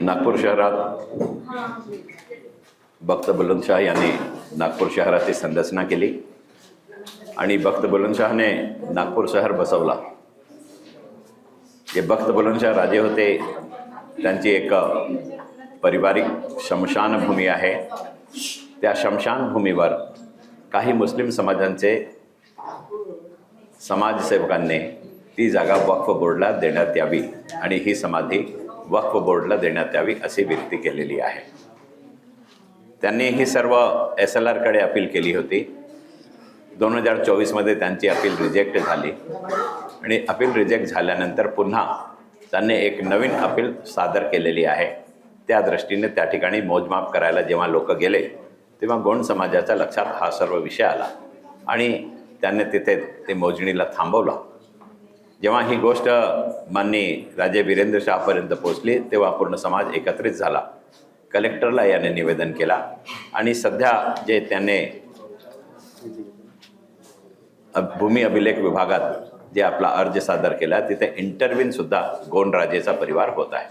नागपूर शहरात भक्त बुलंदशाह यांनी नागपूर शहराची संरचना केली आणि भक्त बुलंदशाहने नागपूर शहर बसवला. जे भक्त बुलंदशाह राजे होते त्यांची एक पारिवारिक शमशानभूमी आहे. त्या शमशानभूमीवर काही मुस्लिम समाजांचे समाजसेवकांनी ती जागा वक्फ बोर्डला देण्यात यावी आणि ही समाधी वक्फ बोर्डला देण्यात यावी अशी विनंती केलेली आहे. त्यांनी ही सर्व एस एल आरकडे अपील केली होती. दोन हजार चोवीसमध्ये त्यांची अपील रिजेक्ट झाली. आणि अपील रिजेक्ट झाल्यानंतर पुन्हा त्यांनी एक नवीन अपील सादर केलेली आहे. त्या दृष्टीने त्या ठिकाणी मोजमाप करायला जेव्हा लोक गेले तेव्हा गोंड समाजाच्या लक्षात हा सर्व विषय आला. आणि त्यांनी तिथे ते मोजणीला थांबवलं. जेव्हा ही गोष्ट माननी राजे वीरेंद्र शाहपर्यंत पोहोचली तेव्हा पूर्ण समाज एकत्रित झाला. कलेक्टरला याने निवेदन केला आणि सध्या जे त्याने भूमी अभिलेख विभागात जे आपला अर्ज सादर केला तिथे इंटरव्हिन सुद्धा गोंडराजेचा परिवार होत आहे.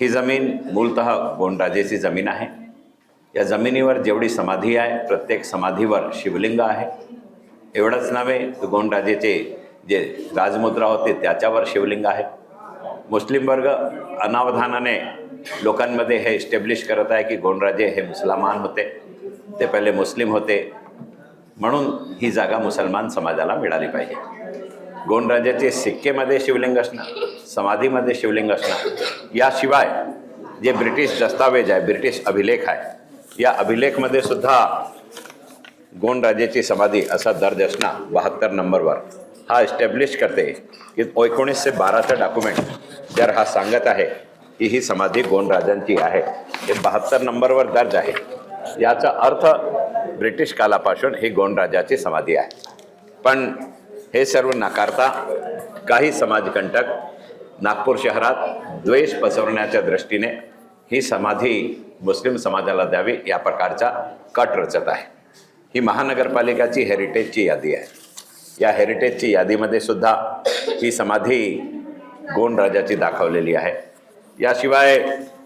ही जमीन मूलतः गोंडराजेची जमीन आहे. या जमिनीवर जेवढी समाधी आहे प्रत्येक समाधीवर शिवलिंग आहे. एवढंच नव्हे तर गोंडराजेचे जे राजमुद्रा होते त्याच्यावर शिवलिंग आहे. मुस्लिम वर्ग अनावधानाने लोकांमध्ये हे इस्टॅब्लिश करत आहे की गोंडराजे हे मुसलमान होते. ते पहिले मुस्लिम होते. म्हणून ही जागा मुसलमान समाजाला मिळाली पाहिजे. गोंडराजाचे सिक्केमध्ये शिवलिंग असणं समाधीमध्ये शिवलिंग असणं याशिवाय जे ब्रिटिश दस्तावेज आहे ब्रिटिश अभिलेख आहे या अभिलेखमध्ये सुद्धा गोंडराजेची समाधी असा दर्ज असणं बहात्तर नंबरवर. हा इस्टॅब्लिश करते. की एकोणीसशे बाराचं डॉक्युमेंट जर हा सांगत आहे की ही समाधी गोंडराजांची आहे. हे बहात्तर नंबरवर दर्ज आहे. याचा अर्थ ब्रिटिश कालापासून ही गोंडराजाची समाधी आहे. पण हे सर्व नाकारता काही समाजकंटक नागपूर शहरात द्वेष पसरवण्याच्या दृष्टीने ही समाधी मुस्लिम समाजाला द्यावी या प्रकारचा कट रचत आहे. ही महानगरपालिकाची हेरिटेजची यादी आहे. या हेरिटेजची यादीमध्ये सुद्धा ही समाधी गोंड राजाची दाखवलेली आहे. याशिवाय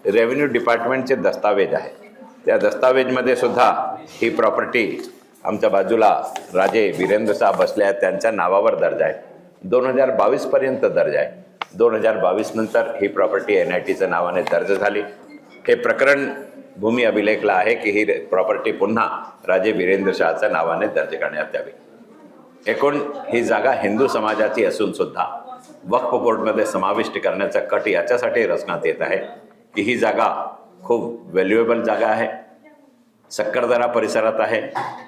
रेव्हेन्यू डिपार्टमेंटचे दस्तावेज आहे. त्या दस्तावेजमध्ये सुद्धा ही प्रॉपर्टी आमच्या बाजूला राजे वीरेंद्र साहेब बसले आहेत. त्यांच्या नावावर दर्जा आहे. दोन हजार बावीसपर्यंत दर्जा आहे. दोन हजार बावीस नंतर ही प्रॉपर्टी एन आय टीच्या नावाने दर्ज झाली. हे प्रकरण भूमी अभिलेखला आहे की ही प्रॉपर्टी पुन्हा राजे वीरेंद्र शहाच्या नावाने दर्ज करण्यात यावी. एकूण ही जागा हिंदू समाजाची असून सुद्धा वक्फ बोर्डमध्ये समाविष्ट करण्याचा कट याच्यासाठी रचण्यात येत आहे की ही जागा खूप व्हॅल्युएबल जागा आहे. सक्करदरा परिसरात आहे.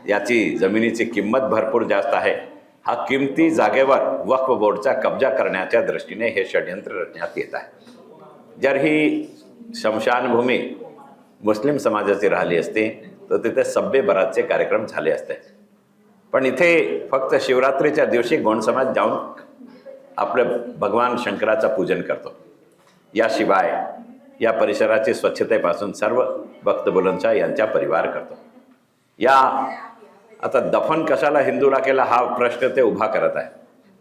याची जमिनीची किंमत भरपूर जास्त आहे. हा किमती जागेवर वक्फ बोर्डचा कब्जा करण्याच्या दृष्टीने हे षडयंत्र रचण्यात येत आहे. जर ही शमशानभूमी मुस्लिम समाजाची राहिली असती तर तिथे सभ्य बराचसे कार्यक्रम झाले असते. पण इथे फक्त शिवरात्रीच्या दिवशी गोंड समाज जाऊन आपलं भगवान शंकराचं पूजन करतो. याशिवाय या परिसराची स्वच्छतेपासून सर्व भक्त बुलंदशाह यांचा परिवार करतो. या आता दफन कशाला हिंदूला केला हा प्रश्न ते उभा करत आहे.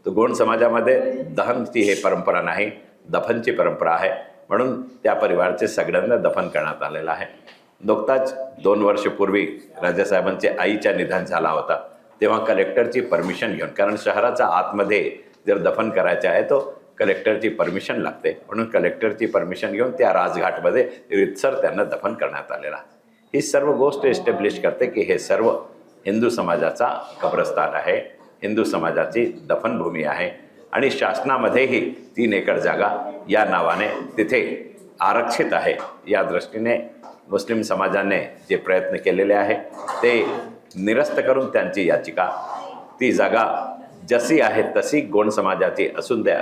तर गोंड समाजामध्ये दहनची हे परंपरा नाही दफनची परंपरा आहे. म्हणून त्या परिवाराचे सगळ्यांना दफन करण्यात आलेलं आहे. नुकताच दोन वर्षपूर्वी राजासाहेबांचे आईच्या निधन झाला होता. तेव्हा कलेक्टरची परमिशन घेऊन कारण शहराच्या आतमध्ये जर दफन करायचे आहे तो कलेक्टरची परमिशन लागते. म्हणून कलेक्टरची परमिशन घेऊन त्या राजघाटमध्ये रितसर त्यांना दफन करण्यात आलेला आहे. ही सर्व गोष्ट एस्टॅब्लिश करते की हे सर्व हिंदू समाजाचा कब्रस्तान आहे. हिंदू समाजाची दफनभूमी आहे. आणि शासनामध्येही तीन एकर जागा या नावाने तिथे आरक्षित आहे. या दृष्टीने मुस्लिम समाजाने जे प्रयत्न केलेले आहे ते निरस्त करून त्यांची याचिका. ती जागा जशी आहे तशी गोंड समाजाची असून द्या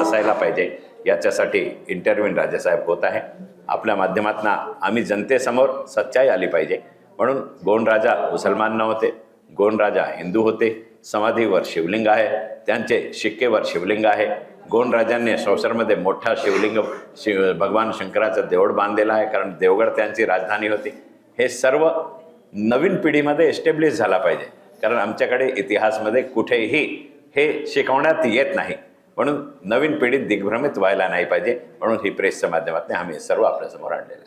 असायला पाहिजे. याच्यासाठी इंटरव्ह्यून राजेसाहेब होत आहे. आपल्या माध्यमातून आम्ही जनतेसमोर सच्चाई आली पाहिजे. म्हणून गोंड राजा मुसलमान नव्हते. गोंड राजा हिंदू होते. समाधीवर शिवलिंग आहे. त्यांचे शिक्केवर शिवलिंग आहे. गोंड राजांनी संसारमध्ये मोठा शिवलिंग शिव भगवान शंकराचं देवळ बांधलेलं आहे. कारण देवगड त्यांची राजधानी होती. हे सर्व नवीन पिढीमध्ये एस्टॅब्लिश झाला पाहिजे. कारण आमच्याकडे इतिहासमध्ये कुठेही हे शिकवण्यात येत नाही. म्हणून नवीन पिढीत दिग्भ्रमित व्हायला नाही पाहिजे. म्हणून ही प्रेसच्या माध्यमातून आम्ही सर्व आपल्यासमोर आणलेलं आहे.